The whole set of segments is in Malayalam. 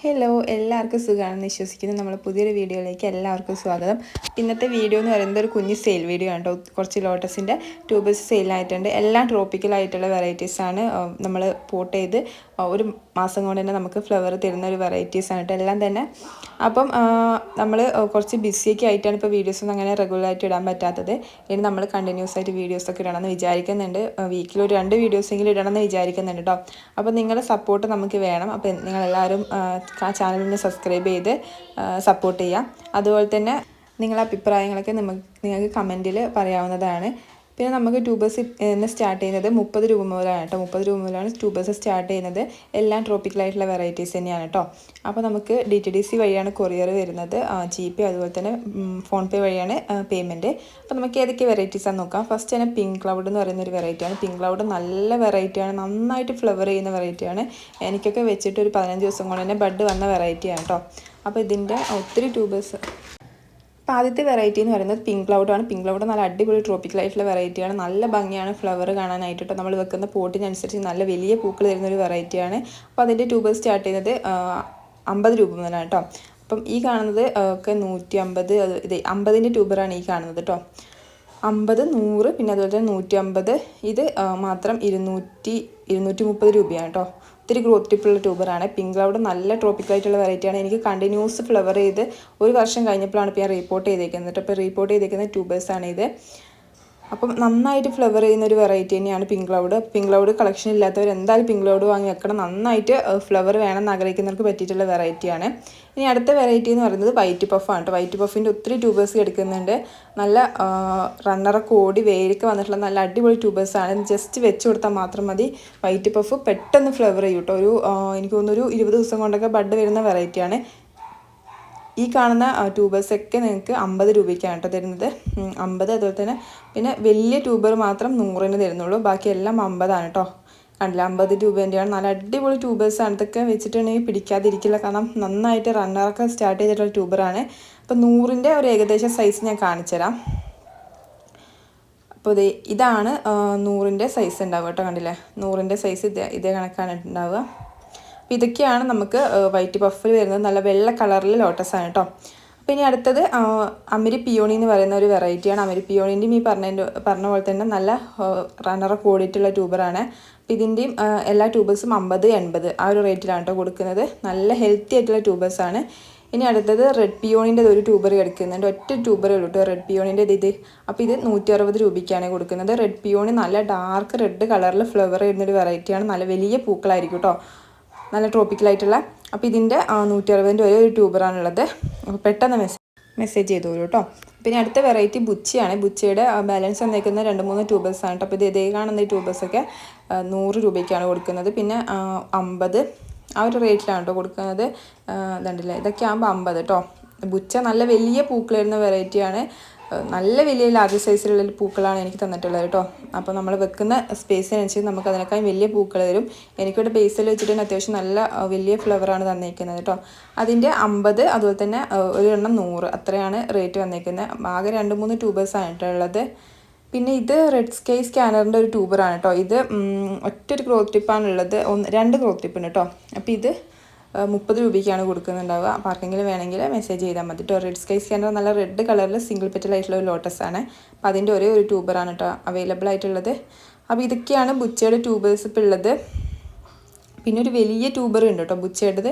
ഹലോ എല്ലാവർക്കും സുഖമാണെന്ന് വിശ്വസിക്കുന്നു. നമ്മൾ പുതിയൊരു വീഡിയോയിലേക്ക് എല്ലാവർക്കും സ്വാഗതം. ഇന്നത്തെ വീഡിയോ എന്ന് പറയുന്നത് ഒരു കുഞ്ഞ് സെയിൽ വീഡിയോ ആണ് കുറച്ച് ലോട്ടസിന്റെ ട്യൂബ്സ് സെയിലായിട്ടുണ്ട് എല്ലാം ട്രോപ്പിക്കലായിട്ടുള്ള വെറൈറ്റീസാണ് നമ്മൾ പോട്ട് ചെയ്ത് ഒരു മാസം കൊണ്ട് തന്നെ നമുക്ക് ഫ്ലവർ തരുന്ന ഒരു വെറൈറ്റീസ് ആണ് കേട്ടോ എല്ലാം തന്നെ. അപ്പം നമ്മൾ കുറച്ച് ബിസിയൊക്കെ ആയിട്ടാണ് ഇപ്പോൾ വീഡിയോസൊന്നും അങ്ങനെ റെഗുലറായിട്ട് ഇടാൻ പറ്റാത്തത്. ഇനി നമ്മൾ കണ്ടിന്യൂസ് ആയിട്ട് വീഡിയോസൊക്കെ ഇടണമെന്ന് വിചാരിക്കുന്നുണ്ട്. വീക്കിൽ ഒരു രണ്ട് വീഡിയോസെങ്കിലും ഇടണമെന്ന് വിചാരിക്കുന്നുണ്ട് കേട്ടോ അപ്പോൾ നിങ്ങളുടെ സപ്പോർട്ട് നമുക്ക് വേണം. അപ്പോൾ നിങ്ങളെല്ലാവരും ആ ചാനലിനെ സബ്സ്ക്രൈബ് ചെയ്ത് സപ്പോർട്ട് ചെയ്യാം. അതുപോലെ തന്നെ നിങ്ങളുടെ അഭിപ്രായങ്ങളൊക്കെ നമുക്ക് നിങ്ങൾക്ക് കമന്റിൽ പറയാവുന്നതാണ്. പിന്നെ നമുക്ക് ട്യൂബേഴ്സ് സ്റ്റാർട്ട് ചെയ്യുന്നത് മുപ്പത് രൂപ മുതലാണ് കേട്ടോ. മുപ്പത് രൂപ മുതലാണ് ട്യൂബേഴ്സ് സ്റ്റാർട്ട് ചെയ്യുന്നത്. എല്ലാം ട്രോപ്പിക്കലായിട്ടുള്ള വെറൈറ്റീസ് തന്നെയാണ് കേട്ടോ. അപ്പോൾ നമുക്ക് ഡി ടി ഡി സി വഴിയാണ് കൊറിയർ വരുന്നത്. ജി പേ അതുപോലെ തന്നെ ഫോൺ പേ വഴിയാണ് പേയ്മെന്റ് അപ്പോൾ നമുക്ക് ഏതൊക്കെ വെറൈറ്റീസാണ് നോക്കാം. ഫസ്റ്റ് തന്നെ പിങ്ക് ക്ലൗഡ് എന്ന് പറയുന്ന ഒരു വെറൈറ്റിയാണ് പിങ്ക് ക്ലൗഡ് നല്ല വെറൈറ്റിയാണ് നന്നായിട്ട് ഫ്ലവർ ചെയ്യുന്ന വെറൈറ്റിയാണ് എനിക്കൊക്കെ വെച്ചിട്ട് ഒരു പതിനഞ്ച് ദിവസം കൊണ്ട് തന്നെ ബഡ് വന്ന വെറൈറ്റിയാണ് കേട്ടോ. അപ്പോൾ ഇതിന്റെ ഒത്തിരി ട്യൂബേഴ്സ് അപ്പോൾ ആദ്യത്തെ വെറൈറ്റി എന്ന് പറയുന്നത് പിങ്ക് ക്ലൗഡ് ആണ്. പിങ്ക് ക്ലൗഡ് നല്ല അടിപൊളി ട്രോപ്പിക്കൽ ആയിട്ടുള്ള വെറൈറ്റിയാണ് നല്ല ഭംഗിയാണ് ഫ്ലവർ കാണാനായിട്ട് നമ്മൾ വെക്കുന്ന പോട്ടിനനുസരിച്ച് നല്ല വലിയ പൂക്കൾ തരുന്ന ഒരു വെറൈറ്റിയാണ് അപ്പോൾ അതിന്റെ ട്യൂബ് സ്റ്റാർട്ട് ചെയ്യുന്നത് അമ്പത് രൂപ മുതലാണ് കേട്ടോ അപ്പം ഈ കാണുന്നത് ഒക്കെ നൂറ്റി അമ്പത് ഇത് അമ്പതിന്റെ ട്യൂബറാണ് ഈ കാണുന്നത് കേട്ടോ അമ്പത് നൂറ് പിന്നെ അതുപോലെ തന്നെ നൂറ്റി അമ്പത് ഇത് മാത്രം ഇരുന്നൂറ്റി ഇരുന്നൂറ്റി മുപ്പത് രൂപയാണ് കേട്ടോ ഒത്തിരി ഗ്രോത്ത് ടിപ്പുള്ള ട്യൂബറാണ് പിങ്ക് ക്ലൗഡ് നല്ല ട്രോപ്പിക്കലായിട്ടുള്ള വെറൈറ്റിയാണ് എനിക്ക് കണ്ടിന്യൂസ് ഫ്ലവർ ചെയ്ത് ഒരു വർഷം കഴിഞ്ഞപ്പോഴാണ് ഇപ്പോൾ ഞാൻ റിപ്പോർട്ട് ചെയ്തേക്കുന്നത്. അപ്പോൾ റിപ്പോർട്ട് ചെയ്തേക്കുന്ന ട്യൂബേഴ്സാണ് ഇത്. അപ്പം നന്നായിട്ട് ഫ്ലവർ ചെയ്യുന്ന ഒരു വെറൈറ്റി തന്നെയാണ് pink cloud pink cloud collection ഇല്ലാത്തവർ എന്തായാലും പിങ്ക് ക്ലൗഡ് വാങ്ങി വെക്കണം. നന്നായിട്ട് ഫ്ലവർ വേണമെന്ന് ആഗ്രഹിക്കുന്നവർക്ക് പറ്റിയിട്ടുള്ള വെറൈറ്റിയാണ് ഇനി അടുത്ത വെറൈറ്റി എന്ന് പറയുന്നത് വൈറ്റ് പഫാണ് കേട്ടോ വൈറ്റ് പഫിന്റെ ഒത്തിരി ട്യൂബേഴ്സ് എടുക്കുന്നുണ്ട്. നല്ല റണ്ണറൊക്കെ ഓടി വേരൊക്കെ വന്നിട്ടുള്ള നല്ല അടിപൊളി ട്യൂബേഴ്സാണ് ജസ്റ്റ് വെച്ച് കൊടുത്താൽ മാത്രം മതി. വൈറ്റ് പഫ് പെട്ടെന്ന് ഫ്ലവർ ചെയ്യും കേട്ടോ ഒരു എനിക്ക് തോന്നുന്നു ഒരു ഇരുപത് ദിവസം കൊണ്ടൊക്കെ ബഡ് വരുന്ന വെറൈറ്റിയാണ് ഈ കാണുന്ന ട്യൂബേഴ്സൊക്കെ നിങ്ങൾക്ക് അമ്പത് രൂപയ്ക്കാണ് കേട്ടോ തരുന്നത്. അമ്പത് അതുപോലെ തന്നെ പിന്നെ വലിയ ട്യൂബർ മാത്രം നൂറിന് തരുന്നുള്ളൂ. ബാക്കി എല്ലാം അമ്പതാണ് കേട്ടോ. കണ്ടില്ല? അമ്പത് രൂപേന്റെയാണ് നല്ല അടിപൊളി ട്യൂബേഴ്സാണ്. ഇതൊക്കെ വെച്ചിട്ടുണ്ടെങ്കിൽ പിടിക്കാതിരിക്കില്ല. കാരണം നന്നായിട്ട് റണ്ണറൊക്കെ സ്റ്റാർട്ട് ചെയ്തിട്ടുള്ള ട്യൂബറാണ്. അപ്പോൾ നൂറിന്റെ ഒരു ഏകദേശം സൈസ് ഞാൻ കാണിച്ചുതരാം. അപ്പോൾ ഇത് ഇതാണ് നൂറിന്റെ സൈസ് ഉണ്ടാവുക കേട്ടോ. കണ്ടില്ലേ? നൂറിന്റെ സൈസ് ഇതേ ഇതേ കണക്കാണ് ഉണ്ടാവുക. അപ്പോൾ ഇതൊക്കെയാണ് നമുക്ക് വൈറ്റ് പഫിൽ വരുന്നത്. നല്ല വെള്ള കളറിൽ ലോട്ടസാണ് കേട്ടോ അപ്പോൾ ഇനി അടുത്തത് അമിരി പിയോണി എന്ന് പറയുന്ന ഒരു വെറൈറ്റിയാണ് അമിരി പിയോണിന്റെയും ഈ പറഞ്ഞതിന്റെ പറഞ്ഞ പോലെ തന്നെ നല്ല റണ്ണറ കൂടിയിട്ടുള്ള ട്യൂബറാണ് അപ്പോൾ ഇതിന്റെയും എല്ലാ ട്യൂബേഴ്സും അമ്പത് എൺപത് ആ ഒരു റേറ്റിലാണ് കേട്ടോ കൊടുക്കുന്നത്. നല്ല ഹെൽത്തി ആയിട്ടുള്ള ട്യൂബേഴ്സാണ് ഇനി അടുത്തത് റെഡ് പിയോണിന്റെ ഒരു ട്യൂബർ എടുക്കുന്നുണ്ട്. ഒറ്റ ട്യൂബറേ ഉള്ളൂ കേട്ടോ റെഡ് പിയോണിന്റെ ഇത്. അപ്പോൾ ഇത് നൂറ്റി അറുപത് രൂപയ്ക്കാണ് കൊടുക്കുന്നത്. റെഡ് പിയോണി നല്ല ഡാർക്ക് റെഡ് കളറിൽ ഫ്ലവർ ഇടുന്നൊരു വെറൈറ്റിയാണ് നല്ല വലിയ പൂക്കളായിരിക്കും കേട്ടോ നല്ല ട്രോപ്പിക്കലായിട്ടുള്ള അപ്പോൾ ഇതിന്റെ നൂറ്റി അറുപതിന്റെ ഒരേ ഒരു ട്യൂബറാണുള്ളത്. അപ്പോൾ പെട്ടെന്ന് മെസ്സേജ് മെസ്സേജ് ചെയ്തു കേട്ടോ പിന്നെ അടുത്ത വെറൈറ്റി ബുച്ചയാണ്. ബുച്ചയുടെ ബാലൻസ് വന്നേക്കുന്ന രണ്ട് മൂന്ന് ട്യൂബേഴ്സാണ് കേട്ടോ അപ്പോൾ ഇത് ഇതേ കാണുന്ന ഈ ട്യൂബേഴ്സൊക്കെ നൂറ് രൂപയ്ക്കാണ് കൊടുക്കുന്നത്. പിന്നെ അമ്പത്. ആ ഒരു റേറ്റിലാണ് കേട്ടോ കൊടുക്കുന്നത്. ഇതുണ്ടല്ലേ? ഇതൊക്കെ ആകുമ്പോൾ അമ്പത് കേട്ടോ ബുച്ച നല്ല വലിയ പൂക്കൾ വരുന്ന വെറൈറ്റിയാണ് നല്ല വലിയ ലാർജ് സൈസിലുള്ള പൂക്കളാണ് എനിക്ക് തന്നിട്ടുള്ളത് കേട്ടോ. അപ്പോൾ നമ്മൾ വെക്കുന്ന സ്പേസിനനുസരിച്ച് നമുക്ക് അതിനേക്കാൾ വലിയ പൂക്കൾ തരും. എനിക്കിവിടെ ബേസിൽ വെച്ചിട്ട് അത്യാവശ്യം നല്ല വലിയ ഫ്ലവറാണ് തന്നിരിക്കുന്നത് കേട്ടോ. അതിന്റെ അമ്പത് അതുപോലെ തന്നെ ഒരു എണ്ണം നൂറ് അത്രയാണ് റേറ്റ് വന്നിരിക്കുന്നത്. ആകെ രണ്ട് മൂന്ന് ട്യൂബേഴ്സാണ് കേട്ടോ ഉള്ളത്. പിന്നെ ഇത് റെഡ് സ്കൈ സ്കാനറിന്റെ ഒരു ട്യൂബറാണ് കേട്ടോ. ഇത് ഒറ്റൊരു ഒരു ക്രോത്തിപ്പാണുള്ളത് ഒന്ന് രണ്ട് ക്രോത്തിപ്പുണ്ട് കേട്ടോ. അപ്പോൾ ഇത് മുപ്പത് രൂപയ്ക്കാണ് കൊടുക്കുന്നുണ്ടാവുക. അപ്പോൾ ആർക്കെങ്കിലും വേണമെങ്കിൽ മെസ്സേജ് ചെയ്താൽ മതി കേട്ടോ റെഡ് സ്കൈ സ്കാനർ നല്ല റെഡ് കളറിൽ സിംഗിൾ പെറ്റലായിട്ടുള്ള ഒരു ലോട്ടസ് ആണ്. അപ്പോൾ അതിന്റെ ഒരേ ഒരു ട്യൂബറാണ് കേട്ടോ അവൈലബിൾ ആയിട്ടുള്ളത്. അപ്പോൾ ഇതൊക്കെയാണ് ബുച്ചയുടെ ട്യൂബേഴ്സ് ഇപ്പോൾ ഉള്ളത്. പിന്നെ ഒരു വലിയ ട്യൂബർ ഉണ്ട് കേട്ടോ ബുച്ചയുടേത്.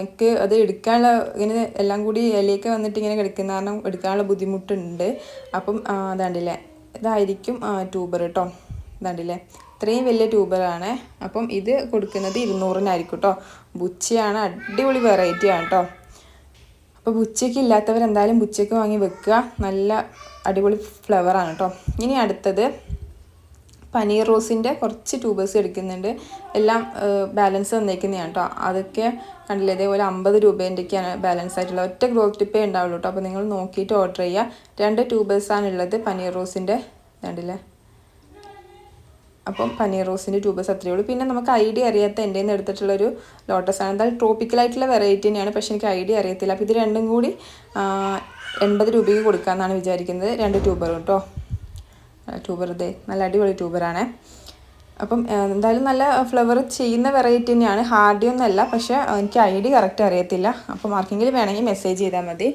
എനിക്ക് അത് എടുക്കാനുള്ള ഇങ്ങനെ എല്ലാം കൂടി ഇലയൊക്കെ വന്നിട്ട് ഇങ്ങനെ കിടക്കുന്ന കാരണം എടുക്കാനുള്ള ബുദ്ധിമുട്ടുണ്ട്. അപ്പം അതാണ്ടില്ലേ ഇതായിരിക്കും ട്യൂബർ കേട്ടോ ഇതാണ്ടില്ലേ. ഇത്രയും വലിയ ട്യൂബറാണ്. അപ്പം ഇത് കൊടുക്കുന്നത് ഇരുന്നൂറിനായിരിക്കും കേട്ടോ ബുച്ചയാണ് അടിപൊളി വെറൈറ്റി ആണ് കേട്ടോ അപ്പോൾ ബുച്ചയ്ക്ക് ഇല്ലാത്തവർ എന്തായാലും ബുച്ചയ്ക്ക് വാങ്ങി വെക്കുക. നല്ല അടിപൊളി ഫ്ലവറാണ് കേട്ടോ ഇനി അടുത്തത് പനീർ റോസിന്റെ കുറച്ച് ട്യൂബേഴ്സ് എടുക്കുന്നുണ്ട്. എല്ലാം ബാലൻസ് തന്നേക്കുന്നതാണ് കേട്ടോ അതൊക്കെ കണ്ടില്ലേ ഇതേപോലെ അമ്പത് രൂപേന്റെയൊക്കെയാണ് ബാലൻസ് ആയിട്ടുള്ളത്. ഒറ്റ ഗ്രോത്ത് ടിപ്പേ ഉണ്ടാവുള്ളൂ കേട്ടോ അപ്പോൾ നിങ്ങൾ നോക്കിയിട്ട് ഓർഡർ ചെയ്യുക. രണ്ട് ട്യൂബേഴ്സാണ് ഉള്ളത് പനീർ റോസിന്റെ കണ്ടില്ലേ? അപ്പം പനീർ റോസിന്റെ ട്യൂബസ് അത്രയേ ഉള്ളൂ. പിന്നെ നമുക്ക് ഐഡിയ അറിയാത്ത എന്റെ നിന്ന് എടുത്തിട്ടുള്ളൊരു ആണ്. എന്തായാലും ട്രോപ്പിക്കലായിട്ടുള്ള വെറൈറ്റി തന്നെയാണ് പക്ഷേ എനിക്ക് ഐഡിയ അറിയത്തില്ല. അപ്പോൾ ഇത് രണ്ടും കൂടി എൺപത് രൂപയ്ക്ക് കൊടുക്കാമെന്നാണ് വിചാരിക്കുന്നത്. രണ്ട് ട്യൂബർ കേട്ടോ. ട്യൂബർ ഇതേ നല്ല അടിപൊളി ട്യൂബറാണ്. അപ്പം എന്തായാലും നല്ല ഫ്ലവർ ചെയ്യുന്ന വെറൈറ്റി തന്നെയാണ്. ഹാർഡി ഒന്നല്ല പക്ഷേ എനിക്ക് ഐഡി കറക്റ്റ് അറിയത്തില്ല. അപ്പോൾ മാർക്കെങ്കിൽ വേണമെങ്കിൽ മെസ്സേജ് ചെയ്താൽ മതി.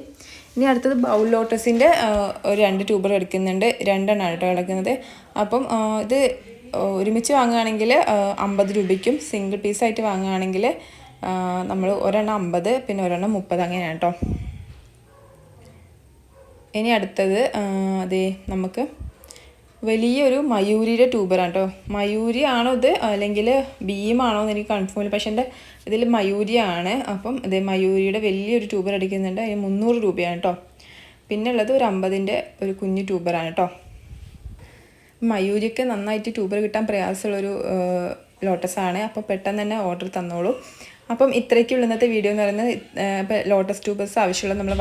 ഇനി അടുത്തത് ബൗൾ ലോട്ടസിന്റെ ഒരു രണ്ട് ട്യൂബർ എടുക്കുന്നുണ്ട്. രണ്ടെണ്ണമാണ് കേട്ടോ കിടക്കുന്നത് അപ്പം ഇത് ഒരുമിച്ച് വാങ്ങുകയാണെങ്കിൽ അമ്പത് രൂപയ്ക്കും സിംഗിൾ പീസായിട്ട് വാങ്ങുകയാണെങ്കിൽ നമ്മൾ ഒരെണ്ണം അമ്പത് പിന്നെ ഒരെണ്ണം മുപ്പത് അങ്ങനെയാണ് കേട്ടോ. ഇനി അടുത്തത് അതെ നമുക്ക് വലിയൊരു മയൂരിയുടെ ട്യൂബറാണ് കേട്ടോ. മയൂരി ആണോ ഇത്? അല്ലെങ്കിൽ ഭീമാണോ എന്ന് എനിക്ക് കൺഫേം ഇല്ല. പക്ഷേ എന്റെ ഇതിൽ മയൂരിയാണ് അപ്പം ഇതേ മയൂരിയുടെ വലിയൊരു ട്യൂബർ അടിക്കുന്നുണ്ട്. അതിന് മുന്നൂറ് രൂപയാണ് കേട്ടോ. പിന്നെ ഉള്ളത് ഒരു അമ്പതിന്റെ ഒരു കുഞ്ഞു ട്യൂബറാണ് കേട്ടോ. മയൂരിക്ക് നന്നായിട്ട് ട്യൂബർ കിട്ടാൻ പ്രയാസമുള്ളൊരു ലോട്ടസാണ്. അപ്പോൾ പെട്ടെന്ന് തന്നെ ഓർഡർ തന്നോളൂ. അപ്പം ഇത്രയ്ക്കുള്ള ഇന്നത്തെ വീഡിയോ എന്ന് പറയുന്നത്. ഇപ്പോൾ ലോട്ടസ് ട്യൂബേഴ്സ് ആവശ്യമുള്ള നമ്മൾ